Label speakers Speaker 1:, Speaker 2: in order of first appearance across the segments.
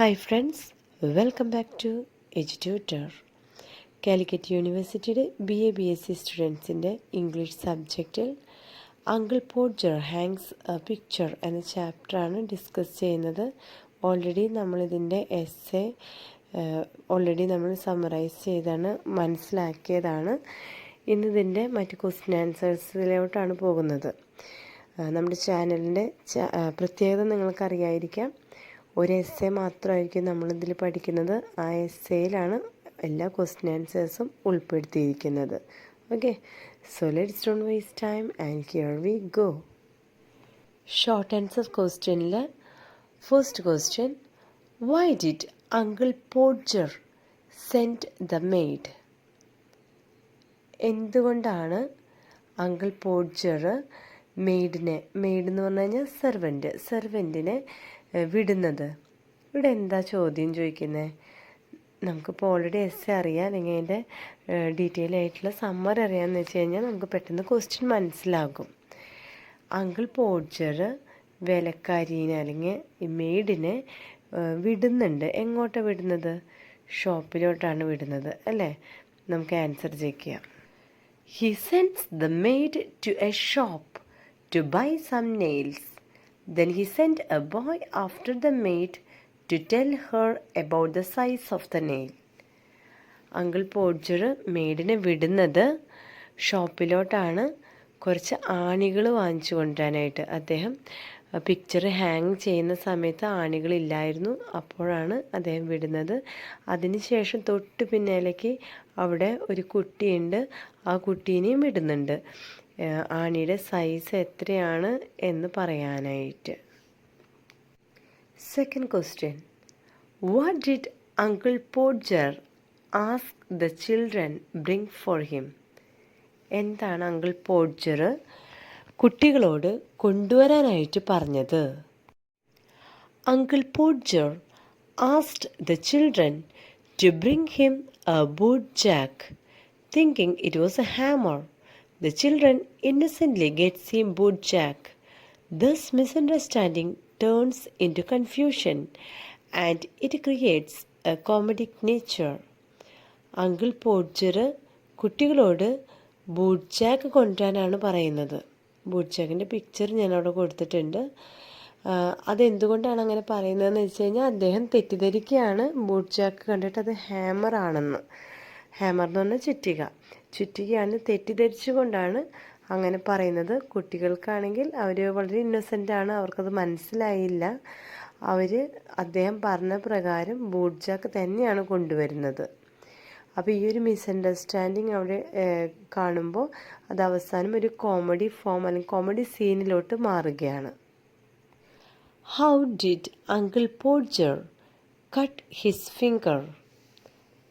Speaker 1: Hi friends welcome back to Edutor Calicut യൂണിവേഴ്സിറ്റിയുടെ B A B S C സ്റ്റുഡൻസിന്റെ English സബ്ജക്റ്റിൽ Uncle Podger hangs picture എന്ന ചാപ്റ്ററാണ് discuss ചെയ്യുന്നത്. Already നമ്മളിതിന്റെ S A already നമ്മൾ summarise ചെയ്താണ് മനസ്സിലാക്കിയതാണ്. ഇന്നിതിന്റെ മറ്റ് ക്വസ്റ്റ്യൻ ആൻസേഴ്സിലോട്ടാണ് പോകുന്നത്. നമ്മുടെ ചാനലിന്റെ പ്രത്യേകത നിങ്ങൾക്കറിയായിരിക്കാം. ഒരു എസ് എ മാത്രമായിരിക്കും നമ്മളിതിൽ പഠിക്കുന്നത്. ആ എസ് എയിലാണ് എല്ലാ ക്വസ്റ്റ്യൻ ആൻസേഴ്സും ഉൾപ്പെടുത്തിയിരിക്കുന്നത്. Okay so let's don't waste time and here we go short answer ക്വസ്റ്റ്യനിൽ first question why did Uncle Podger sent the maid എന്തുകൊണ്ടാണ് അങ്കിൾ പോഡ്ജർ മെയ്ഡിനെ മെയ്ഡ് എന്ന് പറഞ്ഞു കഴിഞ്ഞാൽ സെർവന്റ് സെർവന്റിനെ വിടുന്നത്. ഇവിടെ എന്താ ചോദ്യം ചോദിക്കുന്നത് നമുക്കിപ്പോൾ ഓൾറെഡി എസ് അറിയാം അല്ലെങ്കിൽ അതിന്റെ ഡീറ്റെയിൽ ആയിട്ടുള്ള സമ്മർ അറിയാമെന്ന് വെച്ച് കഴിഞ്ഞാൽ നമുക്ക് പെട്ടെന്ന് ക്വസ്റ്റ്യൻ മനസ്സിലാകും. അങ്കിൾ പോഡ്ജർ വിലക്കാരീനെ അല്ലെങ്കിൽ മെയ്ഡിനെ വിടുന്നുണ്ട്. എങ്ങോട്ടാണ് വിടുന്നത്? ഷോപ്പിലോട്ടാണ് വിടുന്നത് അല്ലേ? നമുക്ക് ആൻസർ ചെയ്യാം he sends the maid to a shop to buy some nails. Then he sent a boy after the maid to tell her about the size of the nail. Uncle Podger മെയ്ഡിനെ വിടുന്നത് ഷോപ്പിലോട്ടാണ് കുറച്ച് ആണികൾ വാങ്ങിച്ചു കൊണ്ടുവരാനായിട്ട്. അദ്ദേഹം picture hang ചെയ്യുന്ന സമയത്ത് ആണികളില്ലായിരുന്നു അപ്പോഴാണ് അദ്ദേഹം വിടുന്നത്. അതിനുശേഷം തൊട്ട് പിന്നാലേക്ക് അവിടെ ഒരു കുട്ടിയുണ്ട്. ആ കുട്ടീനെയും വിടുന്നുണ്ട്. ആണിയുടെ സൈസ് എത്രയാണ് എന്ന് പറയാനായിട്ട്. Second question what did Uncle Podger ask the children bring for him എന്താണ് അങ്കിൾ പോഡ്ജർ കുട്ടികളോട് കൊണ്ടുവരാനായിട്ട് പറഞ്ഞത്? Uncle Podger asked the children to bring him a boot jack thinking it was a hammer the children innocently get boot jack This misunderstanding turns into confusion and it creates a comedic nature. Uncle Podger കുട്ടികളോട് boot Jack കൊണ്ടുവരാനാണ് പറയുന്നത്. Boot ജാക്കിന്റെ picture ഞാൻ അവിടെ കൊടുത്തിട്ടുണ്ട് അതെന്തുകൊണ്ടാണ് അങ്ങനെ പറയുന്നതെന്ന് വെച്ച് കഴിഞ്ഞാൽ അദ്ദേഹം തെറ്റിദ്ധരിക്കുകയാണ്. ബൂട്ട് ജാക്ക് കണ്ടിട്ട് അത് ഹാമർ ആണെന്ന്. ഹാമർ എന്ന് പറഞ്ഞാൽ ചുറ്റിക. ചുറ്റികയാണ് തെറ്റിദ്ധരിച്ചുകൊണ്ടാണ് അങ്ങനെ പറയുന്നത്. കുട്ടികൾക്കാണെങ്കിൽ അവർ വളരെ ഇന്നസെന്റ് ആണ്. അവർക്കത് മനസ്സിലായില്ല. അവർ അദ്ദേഹം പറഞ്ഞ പ്രകാരം ബൂഡ്ജാക്ക് തന്നെയാണ് കൊണ്ടുവരുന്നത്. അപ്പോൾ ഈ ഒരു മിസ്അണ്ടർസ്റ്റാൻഡിങ് അവിടെ കാണുമ്പോൾ അത് അവസാനം ഒരു കോമഡി ഫോം അല്ലെങ്കിൽ കോമഡി സീനിലോട്ട് മാറുകയാണ്. How did Uncle Podger cut his finger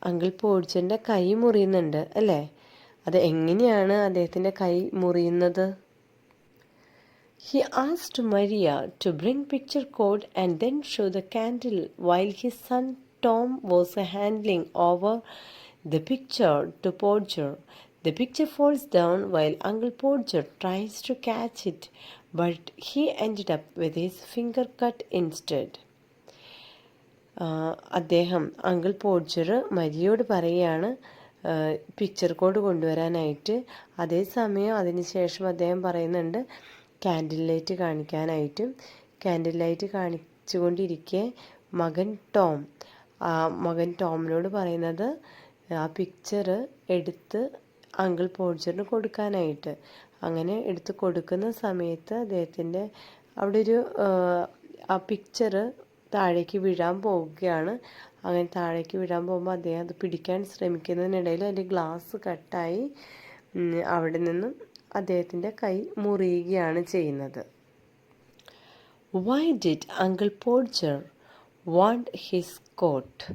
Speaker 1: Uncle പോഡ്ജറിന്റെ കൈ മുറിയുന്നുണ്ട് അല്ലേ? അത് എങ്ങനെയാണ് അദ്ദേഹത്തിന്റെ കൈ മുറിയുന്നത്? He asked Maria to bring picture cord and then show the candle while he son Tom was a handling over the picture to Podger the picture falls down while Uncle Podger tries to catch it but he end up with his finger cut instead അദ്ദേഹം Uncle Podger മരിയോട് പറയുകയാണ് picture cord കൊണ്ടുവരാനായിട്ട്. അതേസമയം അതിനുശേഷം അദ്ദേഹം പറയുന്നുണ്ട് candle light കാണിക്കാനായിട്ടും. Candle light കാണിച്ചുകൊണ്ടിരിക്കെ മകൻ ടോം. ആ മകൻ ടോമിനോട് പറയുന്നത് ആ പിക്ചർ എടുത്ത് അങ്കിൾ പോഡ്ജറിന് കൊടുക്കാനായിട്ട്. അങ്ങനെ എടുത്ത് കൊടുക്കുന്ന സമയത്ത് അദ്ദേഹത്തിന്റെ അവിടെ ഒരു ആ പിക്ചർ താഴേക്ക് വീഴാൻ പോവുകയാണ്. അങ്ങനെ താഴേക്ക് വിടാൻ പോകുമ്പോൾ അദ്ദേഹം അത് പിടിക്കാൻ ശ്രമിക്കുന്നതിനിടയിൽ അതിന്റെ ഗ്ലാസ് കട്ടായി അവിടെ നിന്നും അദ്ദേഹത്തിന്റെ കൈ മുറിയുകയാണ് ചെയ്യുന്നത്. Why did Uncle Podger want his coat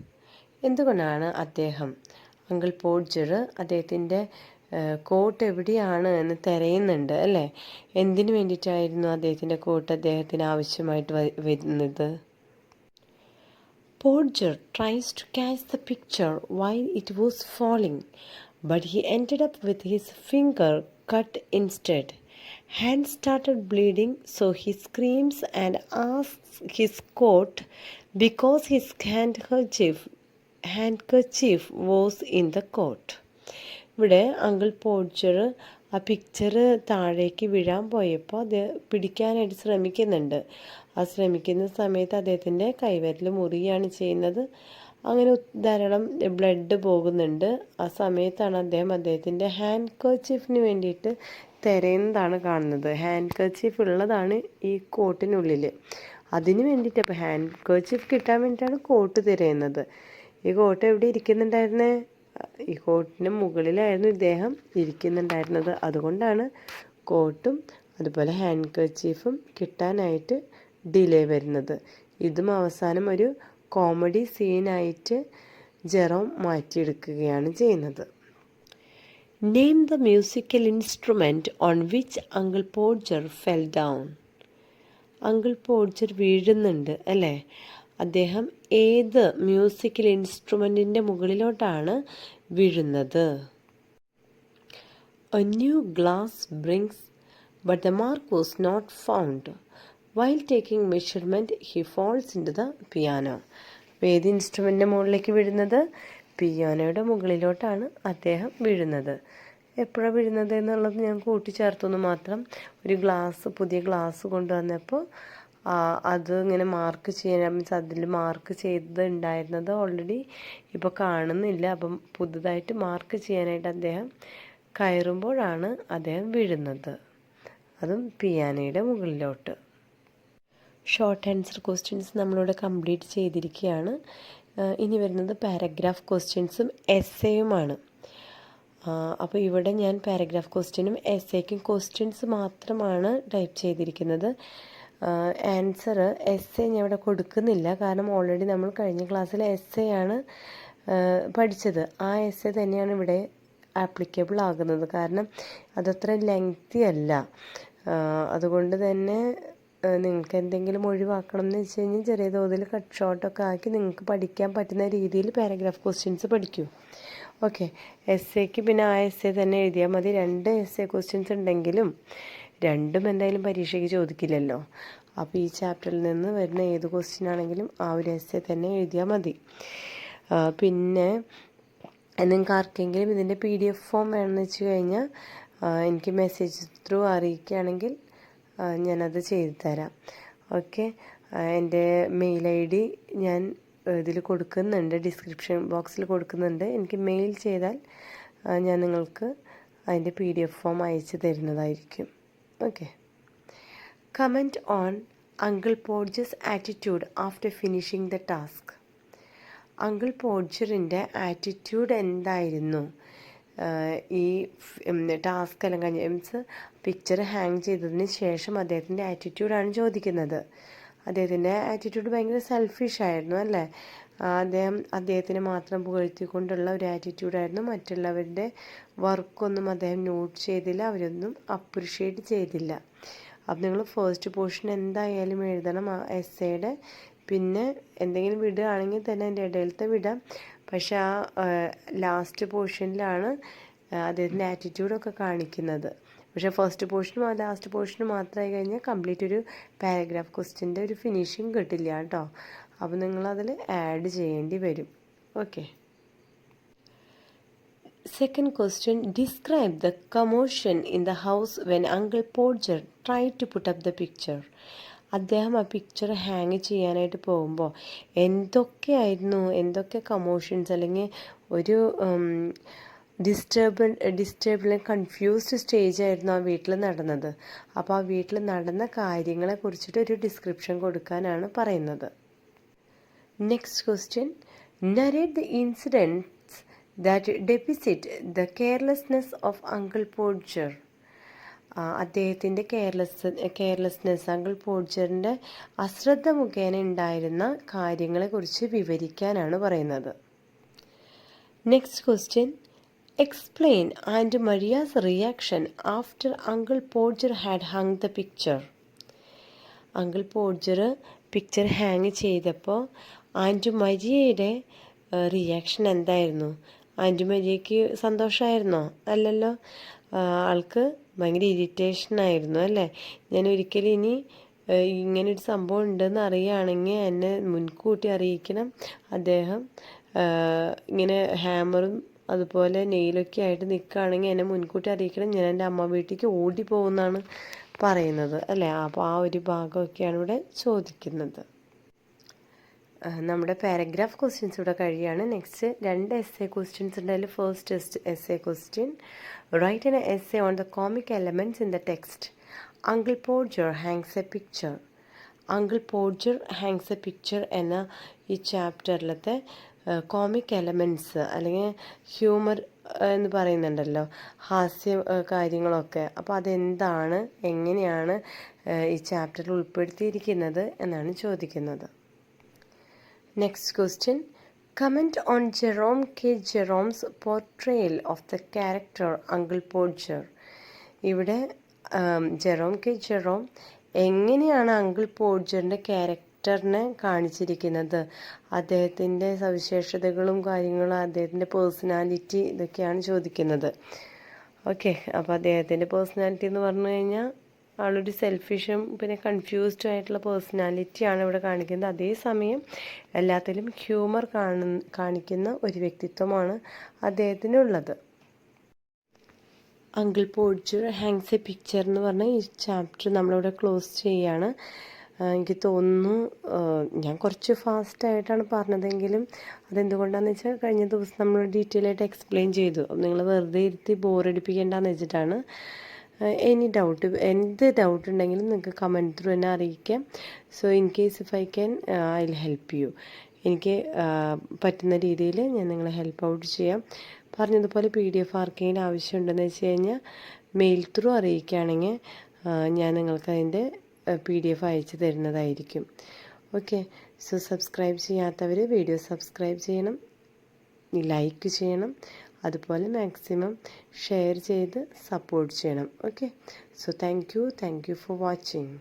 Speaker 1: എന്തുകൊണ്ടാണ് അദ്ദേഹം അങ്കിൾ പോഡ്ജർ അദ്ദേഹത്തിന്റെ കോട്ട് എവിടെയാണ് എന്ന് തിരയുന്നുണ്ട് അല്ലേ? എന്തിനു വേണ്ടിയിട്ടായിരുന്നു അദ്ദേഹത്തിന്റെ കോട്ട് അദ്ദേഹത്തിന് ആവശ്യമായിട്ട് വരുന്നത്? Porger tries to catch the picture while it was falling, but he ended up with his finger cut instead. Hand started bleeding, so he screams and asks his coat because his handkerchief handkerchief was in the coat ഇവിടെ uncle Podger ആ picture താഴേക്ക് വീഴാൻ പോയപ്പോൾ അത് പിടിക്കാനായിട്ട് ശ്രമിക്കുന്നുണ്ട് ആ ശ്രമിക്കുന്ന സമയത്ത് അദ്ദേഹത്തിന്റെ കൈവരൽ മുറിയാണ് ചെയ്യുന്നത്. അങ്ങനെ ധാരാളം ബ്ലഡ് പോകുന്നുണ്ട്. ആ സമയത്താണ് അദ്ദേഹം അദ്ദേഹത്തിന്റെ ഹാൻഡ് കർച്ചീഫിന് വേണ്ടിയിട്ട് തിരയുന്നതാണ് കാണുന്നത്. ഹാൻഡ് കർച്ചീഫ് ഉള്ളതാണ് ഈ കോട്ടിനുള്ളിൽ അതിന് വേണ്ടിയിട്ട് അപ്പോൾ ഹാൻഡ് കർച്ചീഫ് കിട്ടാൻ വേണ്ടിയിട്ടാണ് കോട്ട് തിരയുന്നത്. ഈ കോട്ട് എവിടെ ഇരിക്കുന്നുണ്ടായിരുന്നേ? ഈ കോട്ടിന് മുകളിലായിരുന്നു ഇദ്ദേഹം ഇരിക്കുന്നുണ്ടായിരുന്നത്. അതുകൊണ്ടാണ് കോട്ടും അതുപോലെ ഹാൻഡ് കർച്ചീഫും കിട്ടാനായിട്ട് ഡിലേ വരുന്നത്. ഇതും അവസാനം ഒരു കോമഡി സീനായിട്ട് ജെറോം മാറ്റിയെടുക്കുകയാണ് ചെയ്യുന്നത്. Name the musical instrument on which Uncle Podger fell down Uncle Podger വീഴുന്നുണ്ട് അല്ലേ? അദ്ദേഹം ഏത് മ്യൂസിക്കൽ ഇൻസ്ട്രുമെന്റിന്റെ മുകളിലോട്ടാണ് വീഴുന്നത്? A new glass brings but the mark was not found while taking measurement he falls in to the piano അപ്പോൾ ഏത് മുകളിലേക്ക് വീഴുന്നത് പിയാനോയുടെ മുകളിലോട്ടാണ് അദ്ദേഹം വീഴുന്നത്. എപ്പോഴാണ് വീഴുന്നത് എന്നുള്ളത് ഞാൻ കൂട്ടിച്ചേർത്തൊന്ന് മാത്രം. ഒരു ഗ്ലാസ് പുതിയ ഗ്ലാസ് കൊണ്ടുവന്നപ്പോൾ അത് ഇങ്ങനെ മാർക്ക് ചെയ്യാൻ മീൻസ് അതിൽ മാർക്ക് ചെയ്തത് ഉണ്ടായിരുന്നത് ഓൾറെഡി ഇപ്പോൾ കാണുന്നില്ല. അപ്പം പുതുതായിട്ട് മാർക്ക് ചെയ്യാനായിട്ട് അദ്ദേഹം കയറുമ്പോഴാണ് അദ്ദേഹം വീഴുന്നത്. അതും പിയാനയുടെ മുകളിലോട്ട്. ഷോർട്ട് ആൻസർ ക്വസ്റ്റ്യൻസ് നമ്മളിവിടെ കംപ്ലീറ്റ് ചെയ്തിരിക്കുകയാണ്. ഇനി വരുന്നത് പാരഗ്രാഫ് ക്വസ്റ്റ്യൻസും എസ്സേയുമാണ് അപ്പോൾ ഇവിടെ ഞാൻ പാരഗ്രാഫ് ക്വസ്റ്റ്യനും എസ്സേക്കും ക്വസ്റ്റ്യൻസ് മാത്രമാണ് ടൈപ്പ് ചെയ്തിരിക്കുന്നത്. ആൻസർ എസ് എ ഞാൻ ഇവിടെ കൊടുക്കുന്നില്ല. കാരണം ഓൾറെഡി നമ്മൾ കഴിഞ്ഞ ക്ലാസ്സിൽ എസ് എ ആണ് പഠിച്ചത്. ആ എസ് എ തന്നെയാണ് ഇവിടെ ആപ്ലിക്കബിൾ ആകുന്നത്. കാരണം അതത്ര ലെങ്തി അല്ല. അതുകൊണ്ട് തന്നെ നിങ്ങൾക്ക് എന്തെങ്കിലും ഒഴിവാക്കണം എന്ന് വെച്ച് കഴിഞ്ഞാൽ ചെറിയ തോതിൽ കട്ട് ഷോട്ടൊക്കെ ആക്കി നിങ്ങൾക്ക് പഠിക്കാൻ പറ്റുന്ന രീതിയിൽ പാരഗ്രാഫ് ക്വസ്റ്റ്യൻസ് പഠിക്കൂ. ഓക്കെ എസ് എക്ക് പിന്നെ ആ എസ് എ തന്നെ എഴുതിയാൽ മതി. രണ്ട് എസ് എ ക്വസ്റ്റ്യൻസ് ഉണ്ടെങ്കിലും രണ്ടും എന്തായാലും പരീക്ഷയ്ക്ക് ചോദിക്കില്ലല്ലോ. അപ്പോൾ ഈ ചാപ്റ്ററിൽ നിന്ന് വരുന്ന ഏത് ക്വസ്റ്റ്യൻ ആണെങ്കിലും ആ ഒരു എസ് എ തന്നെ എഴുതിയാൽ മതി. പിന്നെ നിങ്ങൾക്ക് ആർക്കെങ്കിലും ഇതിന്റെ പി ഡി എഫ് ഫോം വേണമെന്ന് വെച്ച് കഴിഞ്ഞാൽ എനിക്ക് മെസ്സേജ് ത്രൂ അറിയിക്കുകയാണെങ്കിൽ ഞാനത് ചെയ്തു തരാം ഓക്കെ എന്റെ മെയിൽ ഐ ഡി ഞാൻ ഇതിൽ കൊടുക്കുന്നുണ്ട്. ഡിസ്ക്രിപ്ഷൻ ബോക്സിൽ കൊടുക്കുന്നുണ്ട്. എനിക്ക് മെയിൽ ചെയ്താൽ ഞാൻ നിങ്ങൾക്ക് അതിന്റെ പി ഡി എഫ് ഫോം അയച്ചു തരുന്നതായിരിക്കും. Okay? Comment on Uncle Podger's attitude after finishing the task. Uncle പോഡ്ജറിന്റെ attitude എന്തായിരുന്നു? ഈ ടാസ്ക് എല്ലാം കഴിഞ്ഞ് മീൻസ് പിക്ചർ ഹാങ് ചെയ്തതിന് ശേഷം അദ്ദേഹത്തിന്റെ ആറ്റിറ്റ്യൂഡാണ് ചോദിക്കുന്നത്. അദ്ദേഹത്തിന്റെ ആറ്റിറ്റ്യൂഡ് ഭയങ്കര സെൽഫിഷ് ആയിരുന്നു അല്ലേ? അദ്ദേഹം അദ്ദേഹത്തിനെ മാത്രം പുകഴ്ത്തിക്കൊണ്ടുള്ള ഒരു ആറ്റിറ്റ്യൂഡായിരുന്നു മറ്റുള്ളവരുടെ വർക്കൊന്നും അദ്ദേഹം നോട്ട് ചെയ്തില്ല അവരൊന്നും അപ്രിഷ്യേറ്റ് ചെയ്തില്ല. അപ്പം നിങ്ങൾ ഫസ്റ്റ് പോർഷൻ എന്തായാലും എഴുതണം എസ്സേയുടെ പിന്നെ എന്തെങ്കിലും വിടുകയാണെങ്കിൽ തന്നെ അതിന്റെ ഇടയിലത്തെ വിടാം. പക്ഷെ ആ ലാസ്റ്റ് പോർഷനിലാണ് അദ്ദേഹത്തിന്റെ ആറ്റിറ്റ്യൂഡൊക്കെ കാണിക്കുന്നത്. പക്ഷെ ഫസ്റ്റ് പോർഷനും ആ ലാസ്റ്റ് പോർഷനും മാത്രമായി കഴിഞ്ഞാൽ കംപ്ലീറ്റ് ഒരു പാരഗ്രാഫ് ക്വസ്റ്റ്യന്റെ ഒരു ഫിനിഷിങ് കിട്ടില്ല കേട്ടോ. അപ്പോൾ നിങ്ങളതിൽ ആഡ് ചെയ്യേണ്ടി വരും. Okay second question describe the commotion in the house when Uncle Podger try to put up the picture അദ്ദേഹം ആ പിക്ചർ ഹാങ് ചെയ്യാനായിട്ട് പോകുമ്പോൾ എന്തൊക്കെയായിരുന്നു? എന്തൊക്കെ കമോഷൻസ് അല്ലെങ്കിൽ ഒരു ഡിസ്റ്റർബ് ഡിസ്റ്റർബിൾ കൺഫ്യൂസ്ഡ് സ്റ്റേജ് ആയിരുന്നു ആ വീട്ടിൽ നടന്നത്. അപ്പോൾ ആ വീട്ടിൽ നടന്ന കാര്യങ്ങളെ കുറിച്ചിട്ട് ഒരു ഡിസ്ക്രിപ്ഷൻ കൊടുക്കാനാണ് പറയുന്നത്. Next question narrate the incidents that depicts the carelessness of Uncle Podger അദ്ദേഹത്തിന്റെ കെയർലെസ് കെയർലെസ്നെസ് അങ്കിൾ പോഡ്ജറിന്റെ അശ്രദ്ധ മുഖേന ഉണ്ടായിരുന്ന കാര്യങ്ങളെക്കുറിച്ച് വിവരിക്കാനാണ് പറയുന്നത്. Next question explain and Maria's reaction after Uncle Podger had hang the picture Uncle Podger picture hang ചെയ്തപ്പോൾ aunt മരിയയുടെ reaction എന്തായിരുന്നു? ആന്റു മരിയയ്ക്ക് സന്തോഷമായിരുന്നോ? അല്ലല്ലോ? ആൾക്ക് ഭയങ്കര ഇറിറ്റേഷൻ ആയിരുന്നു അല്ലേ? ഞാൻ ഒരിക്കലും ഇനി ഇങ്ങനെ ഒരു സംഭവം ഉണ്ടെന്ന് അറിയുകയാണെങ്കിൽ എന്നെ മുൻകൂട്ടി അറിയിക്കണം. അദ്ദേഹം ഇങ്ങനെ ഹാമറും അതുപോലെ നെയിലൊക്കെ ആയിട്ട് നിൽക്കുകയാണെങ്കിൽ എന്നെ മുൻകൂട്ടി അറിയിക്കണം. ഞാൻ എന്റെ അമ്മ വീട്ടിലേക്ക് ഓടി പോകുമെന്നാണ് പറയുന്നത് അല്ലേ? അപ്പോൾ ആ ഒരു ഭാഗമൊക്കെയാണ് ഇവിടെ ചോദിക്കുന്നത്. നമ്മുടെ പാരഗ്രാഫ് ക്വസ്റ്റ്യൻസ് ഇവിടെ കഴിയാണ് നെക്സ്റ്റ് രണ്ട് എസ് എ ക്വസ്റ്റ്യൻസ് ഉണ്ട്. അതിൽ first essay question write an essay on the comic elements in the text Uncle Podger hangs a picture Uncle Podger hangs a picture എന്ന ഈ ചാപ്റ്ററിലത്തെ കോമിക് എലമെന്റ്സ് അല്ലെങ്കിൽ humour എന്ന് പറയുന്നുണ്ടല്ലോ. ഹാസ്യ കാര്യങ്ങളൊക്കെ. അപ്പോൾ അതെന്താണ്? എങ്ങനെയാണ് ഈ ചാപ്റ്ററിൽ ഉൾപ്പെടുത്തിയിരിക്കുന്നത് എന്നാണ് ചോദിക്കുന്നത്. Next question. Comment on Jerome K. Jerome's portrayal of the character Uncle Podger. ഇവിടെ ജെറോം കെ ജെറോം എങ്ങനെയാണ് അങ്കിൾ പോഡ്ജറിന്റെ ക്യാരക്ടറിനെ കാണിച്ചിരിക്കുന്നത് അദ്ദേഹത്തിന്റെ സവിശേഷതകളും കാര്യങ്ങളും അദ്ദേഹത്തിന്റെ പേഴ്സണാലിറ്റി ഇതൊക്കെയാണ് ചോദിക്കുന്നത് ഓക്കെ അപ്പോൾ അദ്ദേഹത്തിന്റെ പേഴ്സണാലിറ്റി എന്ന് പറഞ്ഞു കഴിഞ്ഞാൽ ആളൊരു സെൽഫിഷും പിന്നെ കൺഫ്യൂസ്ഡും ആയിട്ടുള്ള പേഴ്സണാലിറ്റിയാണ് ഇവിടെ കാണിക്കുന്നത്. അതേസമയം എല്ലാത്തിലും ഹ്യൂമർ കാണു കാണിക്കുന്ന ഒരു വ്യക്തിത്വമാണ് അദ്ദേഹത്തിനുള്ളത്. Uncle Podger hangs a picture എന്ന് പറഞ്ഞ ഈ ചാപ്റ്റർ നമ്മളിവിടെ ക്ലോസ് ചെയ്യാണ്. എനിക്ക് തോന്നുന്നു ഞാൻ കുറച്ച് ഫാസ്റ്റായിട്ടാണ് പറഞ്ഞതെങ്കിലും അതെന്തുകൊണ്ടാണെന്ന് വെച്ചാൽ കഴിഞ്ഞ ദിവസം നമ്മൾ ഡീറ്റെയിൽ ആയിട്ട് എക്സ്പ്ലെയിൻ ചെയ്തു. നിങ്ങൾ വെറുതെ ഇരുത്തി ബോറടിപ്പിക്കേണ്ടെന്ന് വെച്ചിട്ടാണ്. എനി ഡൗട്ട് എന്ത് ഡൗട്ട് ഉണ്ടെങ്കിലും നിങ്ങൾക്ക് കമന്റ് ത്രൂ എന്നെ അറിയിക്കാം. So in case if I can I will help you എനിക്ക് പറ്റുന്ന രീതിയിൽ ഞാൻ നിങ്ങളെ ഹെൽപ്പ് ഔട്ട് ചെയ്യാം. പറഞ്ഞതുപോലെ പി ഡി എഫ് ആർക്കെങ്കിലും ആവശ്യമുണ്ടെന്ന് വെച്ച് കഴിഞ്ഞാൽ മെയിൽ ത്രൂ അറിയിക്കുകയാണെങ്കിൽ ഞാൻ നിങ്ങൾക്ക് അതിന്റെ പി ഡി എഫ് അയച്ചു തരുന്നതായിരിക്കും. ഓക്കെ സോ സബ്സ്ക്രൈബ് ചെയ്യാത്തവർ വീഡിയോ സബ്സ്ക്രൈബ് ചെയ്യണം. ലൈക്ക് ചെയ്യണം. അതുപോലെ മാക്സിമം ഷെയർ ചെയ്ത് സപ്പോർട്ട് ചെയ്യണം. Okay so thank you thank you for watching